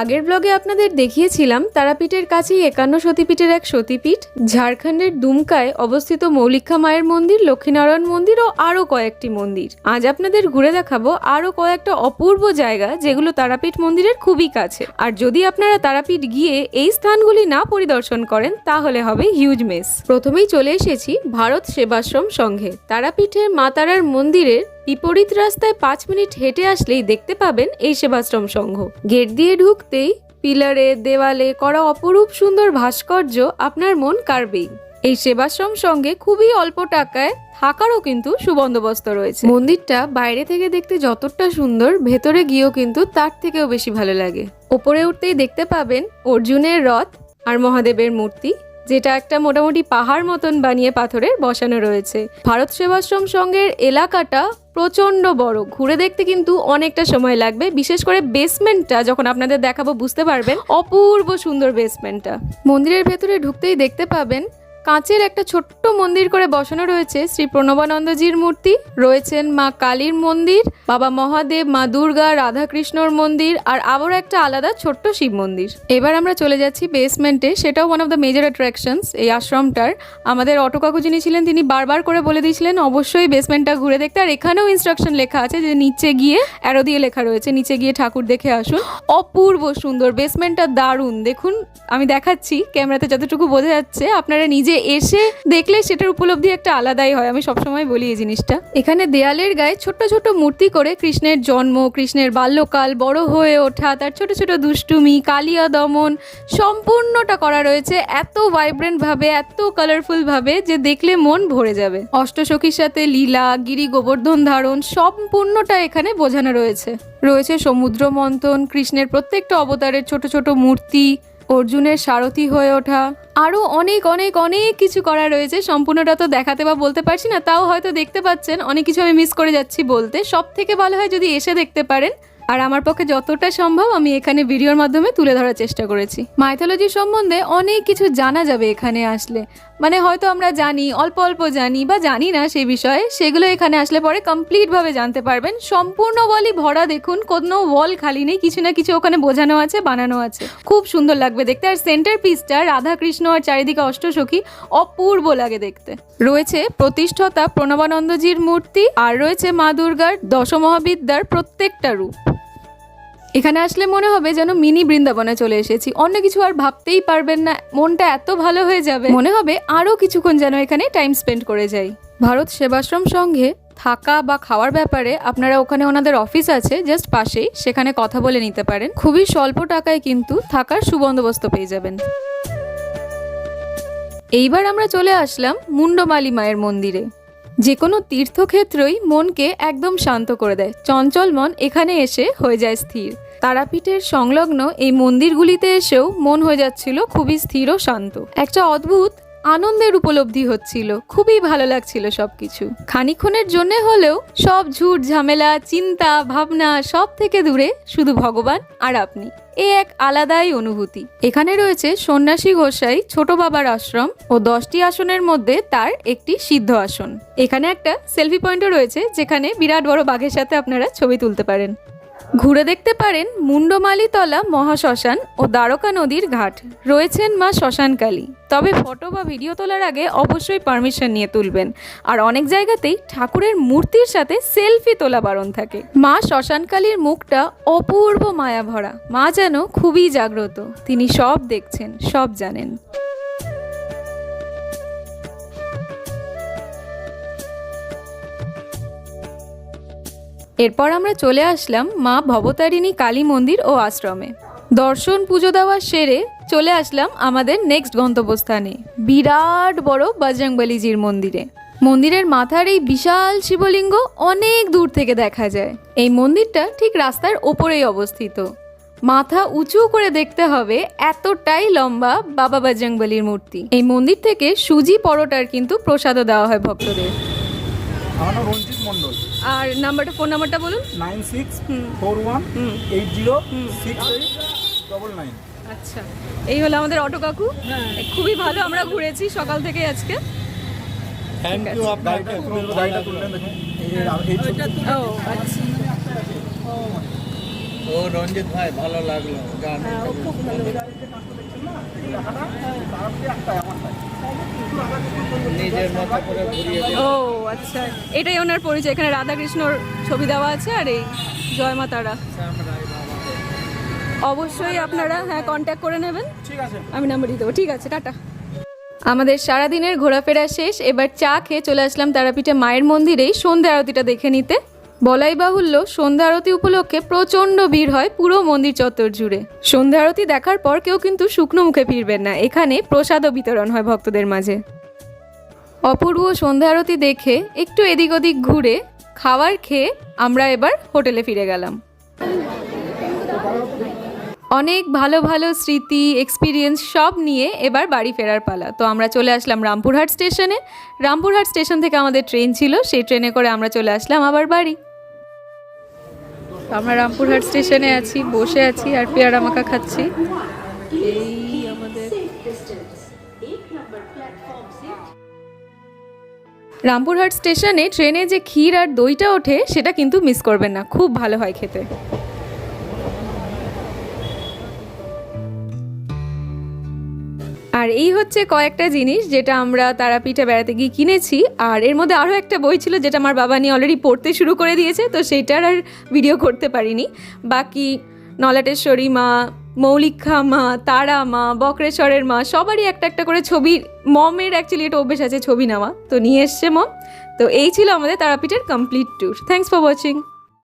আগের ব্লগে আপনাদের দেখিয়েছিলাম তারাপীঠের কাছেই একান্ন সতীপীঠের এক সতীপীঠ। ঝাড়খণ্ডের দুমকায় অবস্থিত মৌলিকা মায়ের মন্দির, লক্ষ্মীনারায়ণ মন্দির ও আরও কয়েকটি মন্দির। আজ আপনাদের ঘুরে দেখাবো আরও কয়েকটা অপূর্ব জায়গা যেগুলো তারাপীঠ মন্দিরের খুবই কাছে। আর যদি আপনারা তারাপীঠ গিয়ে এই স্থানগুলি না পরিদর্শন করেন, তাহলে হবে হিউজ মিস প্রথমেই চলে এসেছি ভারত সেবাশ্রম সংঘে। তারাপীঠের মা তারার মন্দিরের বিপরীত রাস্তায় পাঁচ মিনিট হেঁটে আসলেই দেখতে পাবেন এই সেবাশ্রম সংঘ। গেট দিয়ে ঢুকতেই পিলারে, দেওয়ালে করা অপরূপ সুন্দর ভাস্কর্য আপনার মন কাড়বেই। এই সেবাশ্রম সঙ্গে খুবই অল্প টাকায় থাকারও কিন্তু সুবন্দোবস্ত রয়েছে। মন্দিরটা বাইরে থেকে দেখতে যতটা সুন্দর, ভেতরে গিয়েও কিন্তু তার থেকেও বেশি ভালো লাগে। ওপরে উঠতেই দেখতে পাবেন অর্জুনের রথ আর মহাদেবের মূর্তি। যেটা একটা মোটামুটি পাহাড় মতন বানিয়ে পাথরে বসানো রয়েছে। ভারত সেবাশ্রম সংঘের এলাকাটা প্রচণ্ড বড়। ঘুরে দেখতে কিন্তু অনেকটা সময় লাগবে। বিশেষ করে বেসমেন্টটা যখন আপনাদের দেখাবো, বুঝতে পারবেন। অপূর্ব সুন্দর বেসমেন্টটা মন্দিরের ভেতরে ঢুকতেই দেখতে পাবেন কাঁচের একটা ছোট্ট মন্দির করে বসানো রয়েছে শ্রী প্রণবানন্দজির মূর্তি। রয়েছেন মা কালীর মন্দির, বাবা মহাদেব, মা দুর্গা, রাধাকৃষ্ণর মন্দির আর আবারও একটা আলাদা ছোট্ট শিব মন্দির। এবার আমরা চলে যাচ্ছি বেসমেন্টে সেটাও one of the major attractions এই আশ্রমটার। আমাদের অটো কাকু যিনি ছিলেন, তিনি বারবার করে বলে দিয়েছিলেন, অবশ্যই বেসমেন্টটা ঘুরে দেখতে। আর এখানেও ইনস্ট্রাকশন লেখা আছে যে নিচে গিয়ে অ্যারো দিয়ে লেখা রয়েছে, নিচে গিয়ে ঠাকুর দেখে আসুন। অপূর্ব সুন্দর। বেসমেন্টটা দারুণ। দেখুন, আমি দেখাচ্ছি, ক্যামেরাতে যতটুকু বোঝা যাচ্ছে, আপনারা নিজে এসে দেখলে সেটার উপলব্ধি একটা আলাদাই হয়। আমি সবসময় বলি এই জিনিসটা। এখানে দেয়ালের গায়ে ছোট্ট ছোট মূর্তি করে কৃষ্ণের জন্ম, কৃষ্ণের বাল্যকাল, বড় হয়ে ওঠা, তার ছোট ছোট দুষ্টুমি, কালিয়া দমন, সম্পূর্ণটা করা রয়েছে এত ভাইব্রেন্ট ভাবে, এত কালারফুল ভাবে যে দেখলে মন ভরে যাবে। অষ্টসখীর সাথে লীলা, গিরি গোবর্ধন ধারণ সম্পূর্ণটা এখানে বোঝানো রয়েছে। রয়েছে সমুদ্র মন্থন, কৃষ্ণের প্রত্যেকটা অবতারের ছোট ছোট মূর্তি অর্জুনের সারথি হয়ে ওঠা। আরও অনেক অনেক অনেক কিছু করা রয়েছে। সম্পূর্ণটা তো দেখাতে বা বলতে পারছি না, তাও হয়তো দেখতে পাচ্ছেন। অনেক কিছু আমি মিস করে যাচ্ছি বলতে। সব থেকে ভালো হয় যদি এসে দেখতে পারেন। আর আমার পক্ষে যতটা সম্ভব আমি এখানে ভিডিওর মাধ্যমে তুলে ধরার চেষ্টা করেছি। মাইথোলজি সম্বন্ধে অনেক কিছু জানা যাবে এখানে আসলে। মানে হয়তো আমরা জানি, অল্প অল্প জানি বা জানি না সেই বিষয়ে, সেগুলো এখানে আসলে পরে কমপ্লিটভাবে জানতে পারবেন। সম্পূর্ণ ওয়ালই ভরা দেখুন, কোনো ওয়াল খালি নেই, কিছু না কিছু ওখানে বোঝানো আছে, বানানো আছে। খুব সুন্দর লাগবে দেখতে। আর সেন্টার পিসটা রাধাকৃষ্ণ আর চারিদিকে অষ্টসখী, অপূর্ব লাগে দেখতে। রয়েছে প্রতিষ্ঠাতা প্রণবানন্দজির মূর্তি, আর রয়েছে মা দুর্গার দশমহাবিদ্যার প্রত্যেকটা রূপ। এখানে আসলে মনে হবে যেন মিনি বৃন্দাবনে চলে এসেছি। অন্য কিছু আর ভাবতেই পারবেন না, মনটা এত ভালো হয়ে যাবে। মনে হবে আরও কিছুক্ষণ যেন এখানে টাইম স্পেন্ড করে যাই। ভারত সেবাশ্রম সংঘে থাকা বা খাওয়ার ব্যাপারে আপনারা ওখানে ওনাদের অফিস আছে, জাস্ট পাশেই, সেখানে কথা বলে নিতে পারেন। খুবই স্বল্প টাকায় কিন্তু থাকার সুবন্দোবস্ত পেয়ে যাবেন। এইবার আমরা চলে আসলাম মুন্ডমালি মায়ের মন্দিরে। যে কোনো তীর্থক্ষেত্রই মনকে একদম শান্ত করে দেয়। চঞ্চল মন এখানে এসে হয়ে যায় স্থির। তারাপীঠের সংলগ্ন এই মন্দিরগুলিতে এসেও মন হয়ে যাচ্ছিল খুবই স্থির ও শান্ত। একটা অদ্ভুত আনন্দের উপলব্ধি হচ্ছিল, খুবই ভালো লাগছিল সবকিছু। খানিক্ষণের জন্য হলেও সব ঝুট ঝামেলা, চিন্তা, ভাবনা সব থেকে দূরে, শুধু ভগবান আর আপনি। এ এক আলাদাই অনুভূতি। এখানে রয়েছে সন্ন্যাসী গোসাই, ছোট বাবার আশ্রম ও দশটি আসনের মধ্যে তার একটি সিদ্ধ আসন। এখানে একটা সেলফি পয়েন্টও রয়েছে, যেখানে বিরাট বড় বাঘের সাথে আপনারা ছবি তুলতে পারেন। ঘুরে দেখতে পারেন মুন্ডমালিতলা মহাশ্মশান ও দ্বারকা নদীর ঘাট। রয়েছেন মা শ্মশানকালী। তবে ফটো বা ভিডিও তোলার আগে অবশ্যই পারমিশন নিয়ে তুলবেন। আর অনেক জায়গাতেই ঠাকুরের মূর্তির সাথে সেলফি তোলা বারণ থাকে। মা শ্মশানকালীর মুখটা অপূর্ব মায়া ভরা মা যেন খুবই জাগ্রত। তিনি সব দেখছেন, সব জানেন। এরপর আমরা চলে আসলাম মা ভবতারিণী কালী মন্দির ও আশ্রমে। দর্শন পুজো দেওয়া সেরে চলে আসলাম আমাদের নেক্সট গন্তব্যস্থানে, বিরাট বড় বজরংবলীজির মন্দিরে। মন্দিরের মাথার এই বিশাল শিবলিঙ্গ অনেক দূর থেকে দেখা যায়। এই মন্দিরটা ঠিক রাস্তার ওপরেই অবস্থিত। মাথা উঁচু করে দেখতে হবে এতটাই লম্বা বাবা বজরংবলীর মূর্তি। এই মন্দির থেকে সুজি পরোটার কিন্তু প্রসাদও দেওয়া হয় ভক্তদের। আমার নাম রঞ্জিত মন্ডল আর নাম্বারটা ফোন নাম্বারটা বলুন। Nine six four one eight zero hmm. Six eight double nine. আচ্ছা। এই হলো আমাদের অটো কাকু। খুবই ভালো আমরা ঘুরেছি সকাল থেকে আজকে। থ্যাংক ইউ ও আচ্ছা। ও রঞ্জিত ভাই ভালো লাগল। গান নিজের মতো করে ঘুরিয়ে ও আচ্ছা। এটাই ওনার পরিচয়। এখানে রাধাকৃষ্ণর ছবি দেওয়া আছে আর এই জয় মা তারা। অবশ্যই আপনারা হ্যাঁ কন্ট্যাক্ট করে নেবেন। ঠিক আছে। আমি নাম্বার দিয়ে দেবো। ঠিক আছে টাটা। আমাদের সারাদিনের ঘোরাফেরা শেষ। এবার চা খেয়ে চলে আসলাম তারাপীঠে মায়ের মন্দিরেই। সন্ধ্যা আরতিটা দেখে নিতে। বলাই বাহুল্য সন্ধ্যা আরতি উপলক্ষে প্রচণ্ড ভিড় হয় পুরো মন্দির চত্বর জুড়ে। সন্ধ্যা আরতি দেখার পর কেউ কিন্তু শুকনো মুখে ফিরবেন না। এখানে প্রসাদও বিতরণ হয় ভক্তদের মাঝে। অপূর্ব সন্ধ্যা আরতি দেখে একটু এদিক ওদিক ঘুরে খাবার খেয়ে আমরা এবার হোটেলে ফিরে গেলাম। অনেক ভালো ভালো স্মৃতি এক্সপিরিয়েন্স সব নিয়ে এবার বাড়ি ফেরার পালা। তো আমরা চলে আসলাম রামপুরহাট স্টেশনে। রামপুরহাট স্টেশন থেকে আমাদের ট্রেন ছিল, সেই ট্রেনে করে আমরা চলে আসলাম আবার বাড়ি। আমরা রামপুরহাট স্টেশনে আছি, বসে আছি আর পেয়ারা মাখা খাচ্ছি। রামপুরহাট স্টেশনে ট্রেনে যে ক্ষীর আর দইটা ওঠে, সেটা কিন্তু মিস করবেন না। খুব ভালো হয় খেতে। আর এই হচ্ছে কয়েকটা জিনিস যেটা আমরা তারাপীঠে বেড়াতে গিয়ে কিনেছি। আর এর মধ্যে আরও একটা বই ছিল যেটা আমার বাবা নিয়ে অলরেডি পড়তে শুরু করে দিয়েছে, তো সেটার আর ভিডিও করতে পারিনি। বাকি নলাটেশ্বরী মা, মৌলিক্ষা মা, তারা মা, বক্রেশ্বরের মা, সবারই একটা একটা করে ছবি, মমের অ্যাকচুয়ালি এটা অভ্যেস আছে ছবি নেওয়া, তো নিয়ে এসছে মম। তো এই ছিল আমাদের তারাপীঠের complete tour thanks for watching